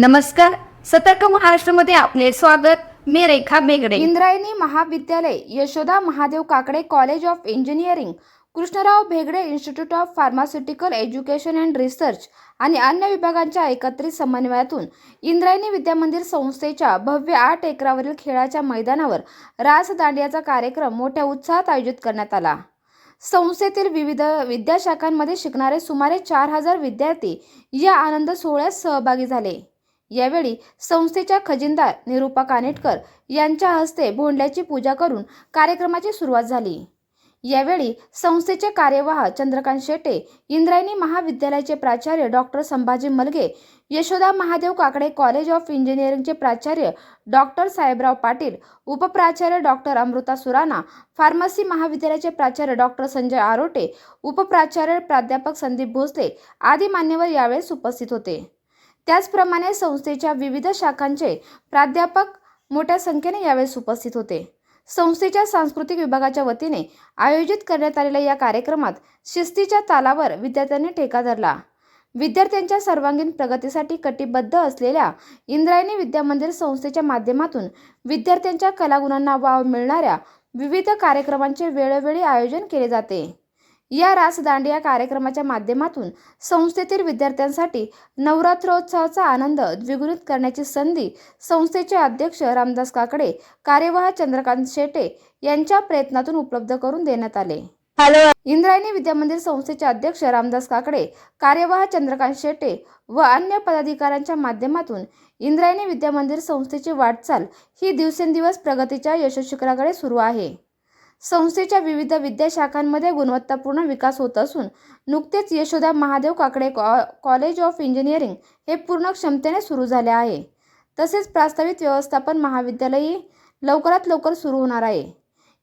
नमस्कार. सतर्क महाराष्ट्रामध्ये आपले स्वागत. मी रेखा बेगडे. इंद्रायणी महाविद्यालय Yashoda Mahadev Kakade college of engineering Krishnarao Bhegade institute of pharmaceutical education and research आणि अन्य विभागांच्या एकत्रित समन्वयातून इंद्रायणी विद्यामंदिर संस्थेच्या भव्य आठ एकरावरील खेळाच्या मैदानावर रास दांडियाचा कार्यक्रम मोठ्या उत्साहात आयोजित करण्यात आला. संस्थेतील विविध विद्याशाखांमध्ये शिकणारे सुमारे चार हजार विद्यार्थी या आनंद सोहळ्यात सहभागी झाले. यावेळी संस्थेच्या खजिनदार निरूपा कानेटकर यांच्या हस्ते भोंडल्याची पूजा करून कार्यक्रमाची सुरुवात झाली. यावेळी संस्थेचे कार्यवाह चंद्रकांत शेटे इंद्रायणी महाविद्यालयाचे प्राचार्य doctor Sambhaji Malge Yashoda Mahadev Kakade college of इंजिनिअरिंगचे प्राचार्य डॉक्टर साहेबराव पाटील उपप्राचार्य डॉक्टर अमृता सुराणा फार्मसी महाविद्यालयाचे प्राचार्य डॉक्टर संजय आरोटे उपप्राचार्य प्राध्यापक संदीप भोसले आदी मान्यवर यावेळेस उपस्थित होते. त्याचप्रमाणे संस्थेच्या विविध शाखांचे प्राध्यापक मोठ्या संख्येने यावेळेस उपस्थित होते. संस्थेच्या सांस्कृतिक विभागाच्या वतीने आयोजित करण्यात आलेल्या या कार्यक्रमात शिस्तीच्या तालावर विद्यार्थ्यांनी ठेका धरला. विद्यार्थ्यांच्या सर्वांगीण प्रगतीसाठी कटिबद्ध असलेल्या इंद्रायणी विद्यामंदिर संस्थेच्या माध्यमातून विद्यार्थ्यांच्या कलागुणांना वाव मिळणाऱ्या विविध कार्यक्रमांचे वेळोवेळी आयोजन केले जाते. या रास दांडिया कार्यक्रमाच्या माध्यमातून संस्थेतील विद्यार्थ्यांसाठी नवरात्रोत्सवाचा आनंद द्विगुणित करण्याची संधी संस्थेचे अध्यक्ष रामदास काकडे कार्यवाह चंद्रकांत शेटे यांच्या प्रयत्नातून उपलब्ध करून देण्यात आले. इंद्रायणी विद्यामंदिर संस्थेचे अध्यक्ष रामदास काकडे कार्यवाह चंद्रकांत शेटे व अन्य पदाधिकाऱ्यांच्या माध्यमातून इंद्रायणी विद्यामंदिर संस्थेची वाटचाल ही दिवसेंदिवस प्रगतीच्या यशशिखराकडे सुरू आहे. संस्थेच्या विविध विद्याशाखांमध्ये गुणवत्तापूर्ण विकास होत असून नुकतेच यशोदा महादेव काकडे कॉ- कॉलेज ऑफ इंजिनिअरिंग हे पूर्ण क्षमतेने सुरू झाले आहे. तसेच प्रस्तावित व्यवस्थापन महाविद्यालयही लवकरात लवकर सुरू होणार आहे.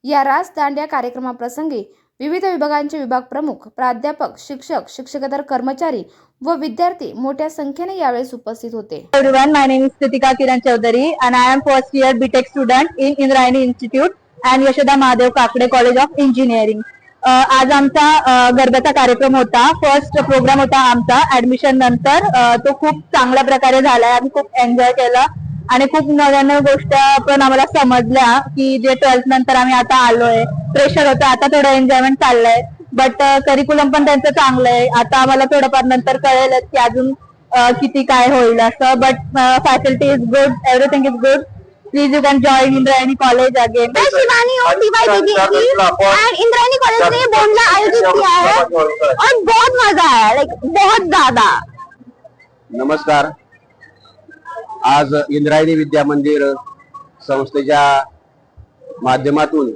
या रास दांड्या कार्यक्रमाप्रसंगी विविध विभागांचे विभाग प्रमुख प्राध्यापक शिक्षक शिक्षकेतर कर्मचारी व विद्यार्थी मोठ्या संख्येने यावेळेस उपस्थित होते. Everyone. My name is Kritika Kiran Chaudhary and I am first year BTech student in Indrayani and Yashoda Mahadev Kakade college of engineering आज आमचा गरब्याचा कार्यक्रम होता. फर्स्ट प्रोग्राम होता आमचा. ऍडमिशन नंतर तो खूप चांगल्या प्रकारे झालाय. आम्ही खूप एन्जॉय केला. आणि खूप नव्या नव्या गोष्टी पण आम्हाला समजल्या की जे ट्वेल्थ नंतर आम्ही आता आलोय. प्रेशर होतं. आता थोडं एन्जॉयमेंट चाललंय. बट करिक्युलम पण त्यांचं चांगलं आहे आता आम्हाला थोडंफार नंतर कळेलच की अजून किती काय होईल असं. But facility is good everything is good please you can join Indrayani college again मैं शिवानी और दीवाई दीदी थी एंड इंद्रायणी कॉलेज ने बोंडला आयोजित किया है। और बहुत मजा आया लाइक बहुत ज्यादा। नमस्कार। आज इंद्रायणी विद्या मंदिर संस्थेच्या माध्यमातून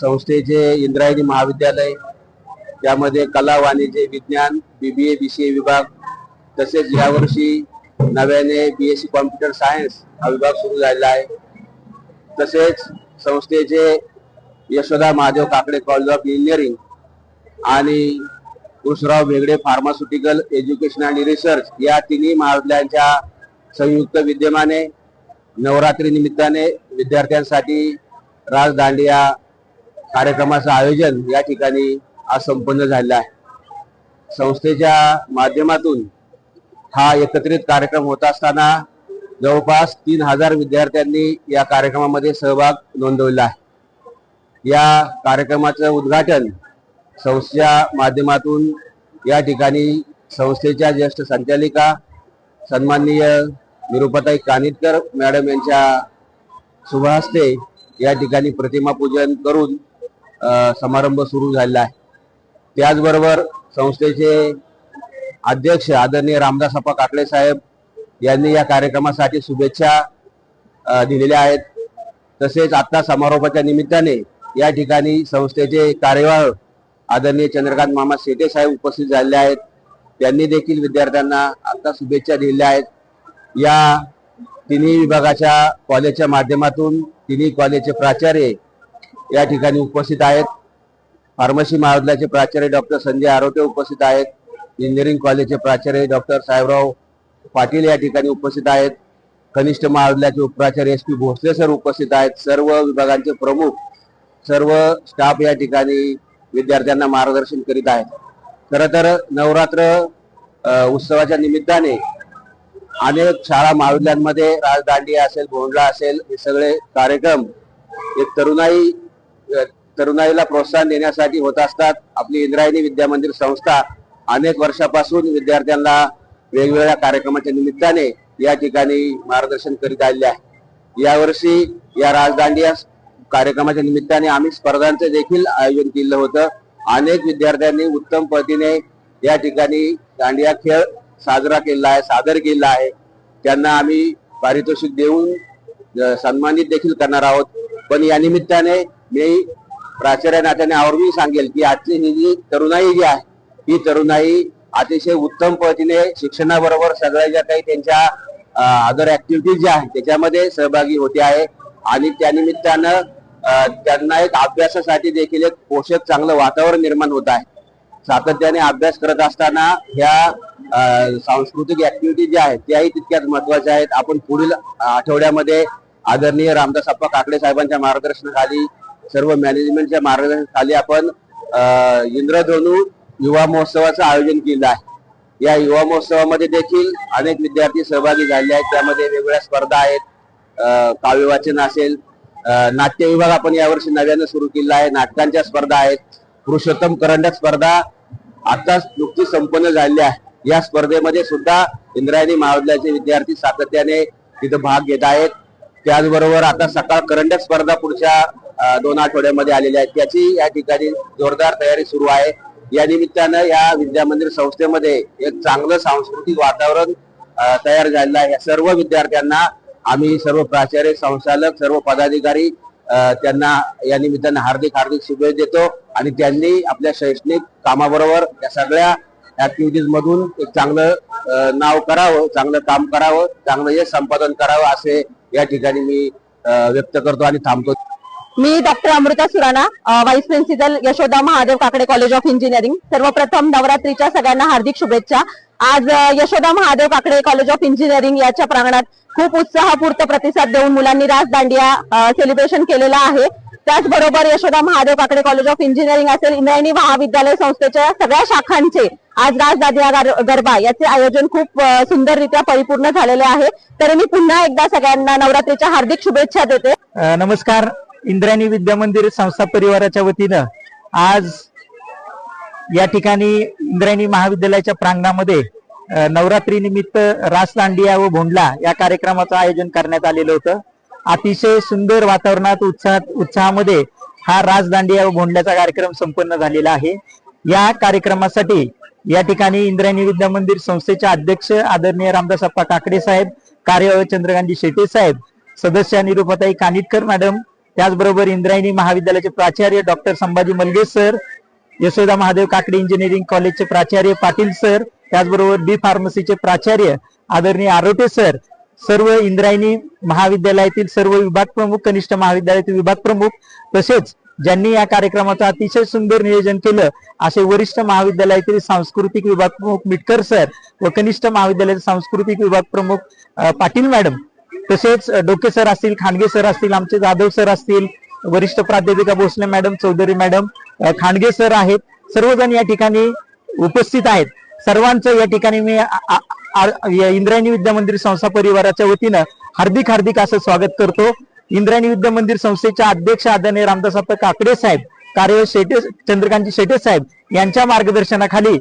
संस्थेचे इंद्रायणी महाविद्यालय त्यामध्ये कला वाणिज्य विज्ञान बीबीए बीसीए विभाग तसेच यावर्षी नव्याने B S C computer science हा विभाग सुरू झालेला आहे. तसेच संस्थेचे Yashoda Mahadev Kakade college of engineering आणि कृषराव भेगडे फार्मास्युटिकल एज्युकेशन आणि रिसर्च या तिन्ही महाविद्यालयांच्या संयुक्त विद्यमाने नवरात्री निमित्ताने विद्यार्थ्यांसाठी राजदांडिया कार्यक्रमाचं आयोजन या ठिकाणी आज संपन्न झालेलं आहे. संस्थेच्या माध्यमातून हा एकत्रित कार्यक्रम होत असताना जवळपास तीन हजार विद्यार्थ्यांनी या कार्यक्रमामध्ये सहभाग नोंदवला आहे. या कार्यक्रमाचं उद्घाटन संस्थेच्या माध्यमातून या ठिकाणी संस्थेच्या ज्येष्ठ संचालिका सन्माननीय निरुपताई कानिटकर मॅडम यांच्या शुभहस्ते या ठिकाणी प्रतिमा पूजन करून समारंभ सुरू झालेला आहे. त्याचबरोबर संस्थेचे अध्यक्ष आदरणीय रामदास अप्पा काकडे साहेब यांनी या कार्यक्रमासाठी शुभेच्छा दिलेल्या आहेत. तसेच आत्ता समारोपाच्या निमित्ताने या ठिकाणी संस्थेचे कार्यवाह आदरणीय चंद्रकांत मामा शेटे साहेब उपस्थित झालेले आहेत. त्यांनी देखील विद्यार्थ्यांना आता शुभेच्छा दिलेल्या आहेत. या तिन्ही विभागाच्या कॉलेजच्या माध्यमातून तिन्ही कॉलेजचे प्राचार्य या ठिकाणी उपस्थित आहेत. फार्मसी महाविद्यालयाचे प्राचार्य डॉक्टर संजय आरोटे उपस्थित आहेत. इंजिनिअरिंग कॉलेजचे प्राचार्य डॉक्टर साहेबराव पाटील या ठिकाणी उपस्थित आहेत. कनिष्ठ महाविद्यालयाचे उपप्राचार्य एस पी भोसले सर उपस्थित आहेत. सर्व विभागांचे प्रमुख सर्व स्टाफ या ठिकाणी विद्यार्थ्यांना मार्गदर्शन करीत आहेत. खरं तर नवरात्र उत्सवाच्या निमित्ताने अनेक शाळा महाविद्यालयांमध्ये राजदांडी असेल भोंडला असेल हे सगळे कार्यक्रम एक तरुणाई तरुणाईला प्रोत्साहन देण्यासाठी होत असतात. आपली इंद्रायणी विद्या मंदिर संस्था अनेक वर्षापासून विद्यार्थ्यांना वेगवेगळ्या कार्यक्रमाच्या निमित्ताने या ठिकाणी मार्गदर्शन करीत आलेले आहे. यावर्षी या राजदांडिया कार्यक्रमाच्या निमित्ताने आम्ही स्पर्धांचं देखील आयोजन केलं होतं. अनेक विद्यार्थ्यांनी उत्तम पद्धतीने या ठिकाणी दांडिया खेळ साजरा केला आहे सादर केला आहे. त्यांना आम्ही पारितोषिक देऊन सन्मानित देखील करणार आहोत. पण या निमित्ताने मी प्राचार्य नात्याने आवर्जून सांगेल की आजची ही जी तरुणाई जी आहे ही तरुणाई अतिशय उत्तम पद्धतीने शिक्षणाबरोबर सगळ्या ज्या काही त्यांच्या अदर ऍक्टिव्हिटीज ज्या आहेत त्याच्यामध्ये सहभागी होते आहे. आणि त्यानिमित्तानं त्यांना एक अभ्यासासाठी देखील एक पोषक चांगलं वातावरण निर्माण होत आहे. सातत्याने अभ्यास करत असताना ह्या सांस्कृतिक ऍक्टिव्हिटी ज्या आहेत त्याही तितक्याच महत्त्वाच्या आहेत. आपण पुढील आठवड्यामध्ये आदरणीय रामदास अप्पा काकडे साहेबांच्या मार्गदर्शनाखाली सर्व मॅनेजमेंटच्या मार्गदर्शनाखाली आपण अ, युवा महोत्सवाचं आयोजन केलं आहे. या युवा महोत्सवामध्ये देखील अनेक विद्यार्थी सहभागी झाले आहेत. त्यामध्ये वेगवेगळ्या स्पर्धा आहेत. काव्य वाचन असेल. नाट्य विभाग आपण यावर्षी नव्यानं सुरू केला आहे. नाटकांच्या स्पर्धा आहेत. पुरुषोत्तम करंडक स्पर्धा आताच नुकतीच संपन्न झालेली आहे. या स्पर्धेमध्ये सुद्धा इंद्रायणी महाविद्यालयाचे विद्यार्थी सातत्याने तिथं भाग घेत आहेत. त्याचबरोबर आता सकाळ करंडक स्पर्धा पुढच्या दोन आठवड्यामध्ये आलेल्या आहेत. त्याची या ठिकाणी जोरदार तयारी सुरू आहे. या निमित्तानं या विद्या मंदिर संस्थेमध्ये एक चांगलं सांस्कृतिक वातावरण तयार झालेलं आहे. या सर्व विद्यार्थ्यांना आम्ही सर्व प्राचार्य संचालक सर्व पदाधिकारी त्यांना या निमित्तानं हार्दिक हार्दिक शुभेच्छा देतो आणि त्यांनी आपल्या शैक्षणिक कामाबरोबर या सगळ्या ऍक्टिव्हिटीज मधून एक चांगलं नाव करावं चांगलं काम करावं चांगलं यश संपादन करावं असे या ठिकाणी मी व्यक्त करतो आणि थांबतो. मी doctor Amruta Surana vice principal Yashoda Mahadev Kakade college of engineering सर्वप्रथम नवरात्रीच्या सगळ्यांना हार्दिक शुभेच्छा. आज Yashoda Mahadev Kakade college of engineering याच्या प्रांगणात खूप उत्साहपूर्त प्रतिसाद देऊन मुलांनी रास दांडिया सेलिब्रेशन केलेला आहे. त्याचबरोबर Yashoda Mahadev Kakade college of engineering असेल इंद्रायणी महाविद्यालय संस्थेच्या सगळ्या शाखांचे आज रास दांडिया गरबा याचे आयोजन खूप सुंदररित्या परिपूर्ण झालेले आहे. तर मी पुन्हा एकदा सगळ्यांना नवरात्रीच्या हार्दिक शुभेच्छा देते. नमस्कार. इंद्रायणी विद्या मंदिर संस्था परिवाराच्या वतीनं आज या ठिकाणी इंद्रायणी महाविद्यालयाच्या प्रांगणामध्ये नवरात्री निमित्त रास दांडिया व भोंडला या कार्यक्रमाचं आयोजन करण्यात आलेलं होतं. अतिशय सुंदर वातावरणात उत्साहात उत्साहामध्ये हा रास दांडिया व भोंडल्याचा कार्यक्रम संपन्न झालेला आहे. या कार्यक्रमासाठी या ठिकाणी इंद्रायणी विद्या मंदिर संस्थेचे अध्यक्ष आदरणीय रामदास अप्पा काकडे साहेब कार्य चंद्रकांतजी शेटे साहेब सदस्य निरुपताई कानिटकर मॅडम त्याचबरोबर इंद्रायणी महाविद्यालयाचे प्राचार्य doctor Sambhaji Malage sir Yashoda Mahadev Kakade engineering कॉलेजचे प्राचार्य पाटील सर त्याचबरोबर बी फार्मसीचे प्राचार्य आदरणीय आरोटे सर सर्व इंद्रायणी महाविद्यालयातील सर्व विभाग प्रमुख कनिष्ठ महाविद्यालयातील विभाग प्रमुख तसेच ज्यांनी या कार्यक्रमाचं अतिशय सुंदर नियोजन केलं असे वरिष्ठ महाविद्यालयातील सांस्कृतिक विभाग प्रमुख मिटकर सर व कनिष्ठ महाविद्यालयाचे सांस्कृतिक विभाग प्रमुख पाटील मॅडम तसेच डोके सर असतील खांडगे सर असतील आमचे जाधव सर असतील वरिष्ठ प्राध्यापिका Bhosale madam Chaudhari madam Khandage sir आहेत. सर्वजण या ठिकाणी उपस्थित आहेत. सर्वांचं या ठिकाणी मी इंद्रायणी विद्या मंदिर संस्था परिवाराच्या वतीनं हार्दिक हार्दिक असं स्वागत करतो. इंद्रायणी विद्या मंदिर संस्थेच्या अध्यक्ष आदरणीय रामदास काकडे साहेब कार्य शेटे चंद्रकांतजी शेटे साहेब यांच्या मार्गदर्शनाखाली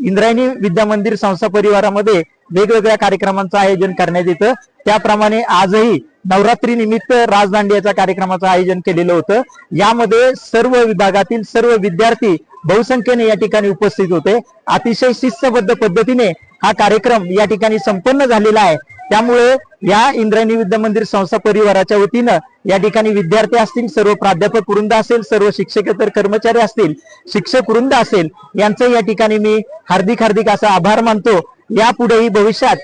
इंद्रायणी विद्या मंदिर संस्था परिवारामध्ये वेगवेगळ्या कार्यक्रमांचं आयोजन करण्यात येतं. त्याप्रमाणे आजही नवरात्री निमित्त राजदांडियाच्या कार्यक्रमाचं आयोजन केलेलं होतं. यामध्ये सर्व विभागातील सर्व विद्यार्थी बहुसंख्येने या ठिकाणी उपस्थित होते. अतिशय शिस्तबद्ध पद्धतीने हा कार्यक्रम या ठिकाणी संपन्न झालेला आहे. त्यामुळे या इंद्रायणी विद्या मंदिर संस्था परिवाराच्या वतीनं या ठिकाणी विद्यार्थी असतील सर्व प्राध्यापक वृंद असेल सर्व शिक्षकेतर कर्मचारी असतील शिक्षक वृंद असेल यांचं या ठिकाणी मी हार्दिक हार्दिक असा आभार मानतो. यापुढेही भविष्यात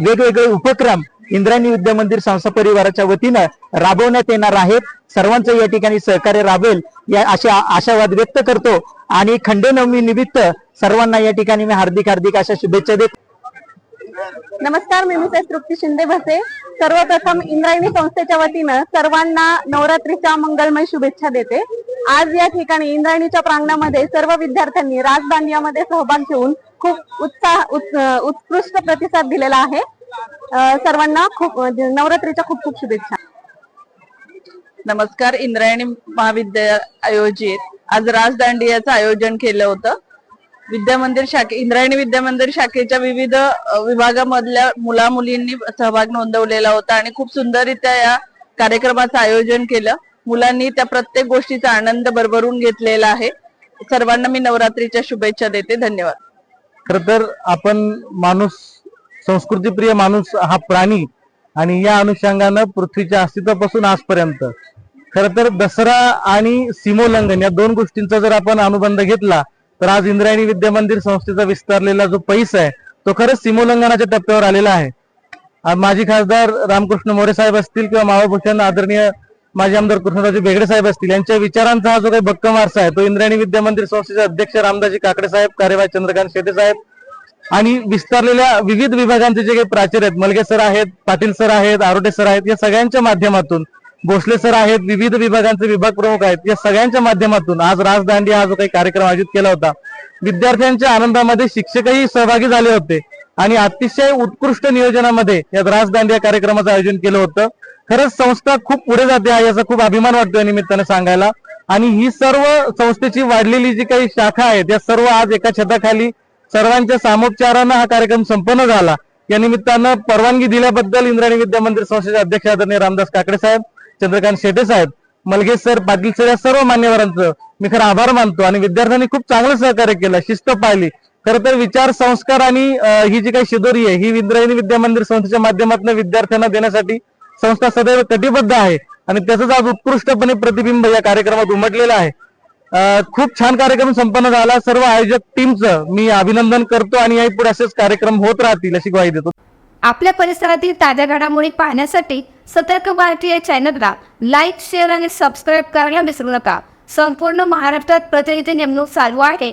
वेगवेगळे उपक्रम इंद्रायणी विद्या मंदिर संस्था परिवाराच्या वतीनं राबवण्यात येणार आहेत. सर्वांचं या ठिकाणी सहकार्य राबेल या अशा आशावाद व्यक्त करतो. आणि खंडेनवमी निमित्त सर्वांना या ठिकाणी मी हार्दिक हार्दिक अशा शुभेच्छा देतो. नमस्कार मी मिसेस तृप्ती शिंदे भसे. सर्वप्रथम इंद्रायणी संस्थेच्या वतीनं सर्वांना नवरात्रीच्या मंगलमय शुभेच्छा देते. आज या ठिकाणी इंद्रायणीच्या प्रांगणामध्ये सर्व विद्यार्थ्यांनी राजदांडियामध्ये सहभाग घेऊन खूप उत्साह उत्कृष्ट प्रतिसाद दिलेला आहे. सर्वांना खूप म्हणजे नवरात्रीच्या खूप खूप शुभेच्छा. नमस्कार इंद्रायणी महाविद्यालय आयोजित आज राजदांडियाचं आयोजन केलं होतं. विद्या मंदिर शाखे इंद्रायणी विद्या मंदिर शाखेच्या विविध विभागामधल्या मुला मुलींनी सहभाग नोंदवलेला होता आणि खूप सुंदररित्या या कार्यक्रमाचं आयोजन केलं. मुलांनी त्या प्रत्येक गोष्टीचा आनंद भरभरून घेतलेला आहे. सर्वांना मी नवरात्रीच्या शुभेच्छा देते. धन्यवाद. खर तर आपण माणूस संस्कृतीप्रिय माणूस हा प्राणी आणि या अनुषंगानं पृथ्वीच्या अस्तित्वापासून आजपर्यंत. खर तर दसरा आणि सीमोल्लंघन या दोन गोष्टींचा जर आपण अनुबंध घेतला तर आज इंद्रायणी विद्या मंदिर संस्थेचा विस्तारलेला जो पैसा आहे तो खरंच सीमोल्लंघनाच्या टप्प्यावर आलेला आहे. माजी खासदार रामकृष्ण मोरे साहेब असतील किंवा मावळभूषण आदरणीय माजी आमदार कृष्णराजे बेगडे साहेब असतील यांच्या विचारांचा हा जो काही भक्कम वारसा आहे तो इंद्रायणी विद्या मंदिर संस्थेचे अध्यक्ष रामदाजी काकडे साहेब कार्यवाह चंद्रकांत शेटे साहेब आणि विस्तारलेल्या विविध विभागांचे जे काही प्राचार्य आहेत मलगे सर आहेत पाटील सर आहेत आरोटे सर आहेत या सगळ्यांच्या माध्यमातून भोसले सर आहेत विविध विभागांचे विभाग प्रमुख आहेत या सगळ्यांच्या माध्यमातून आज राजदांडी हा जो काही कार्यक्रम आयोजित केला होता विद्यार्थ्यांच्या आनंदामध्ये शिक्षकही सहभागी झाले होते. आणि अतिशय उत्कृष्ट नियोजनामध्ये या राजदांडी या कार्यक्रमाचं आयोजन केलं होतं. खरंच संस्था खूप पुढे जाते आहे याचा खूप अभिमान वाटतो या सांगायला. आणि ही सर्व संस्थेची वाढलेली जी काही शाखा आहेत या सर्व आज एका छताखाली सर्वांच्या सामोपचारानं हा कार्यक्रम संपन्न झाला. या निमित्तानं परवानगी दिल्याबद्दल इंद्राणी विद्या मंदिर संस्थेचे अध्यक्ष आदरणीय रामदास काकडे साहेब चंद्रकांत शेटे साहेब मलगे सर पाटील सर या सर्व मान्यवरांचं मी खरं आभार मानतो. आणि विद्यार्थ्यांनी खूप चांगलं सहकार्य केलं शिस्त पाहिली. खरं तर विचार संस्कार आणि ही जी काही शिदोरी आहे ही इंद्रायणी विद्या मंदिर संस्थेच्या माध्यमातून विद्यार्थ्यांना देण्यासाठी संस्था सदैव कटिबद्ध आहे आणि त्याचंच आज उत्कृष्टपणे प्रतिबिंब या कार्यक्रमात उमटलेलं आहे. खूप छान कार्यक्रम संपन्न झाला. सर्व आयोजक टीमचं मी अभिनंदन करतो आणि याही पुढे असेच कार्यक्रम होत राहतील अशी ग्वाही देतो. आपल्या परिसरातील ताज्या घडामोडी पाहण्यासाठी सतर्क भारती या चॅनलला लाईक शेअर आणि सबस्क्राईब करायला विसरू नका. संपूर्ण महाराष्ट्रात प्रतिनिधी नेमणूक चालू आहे.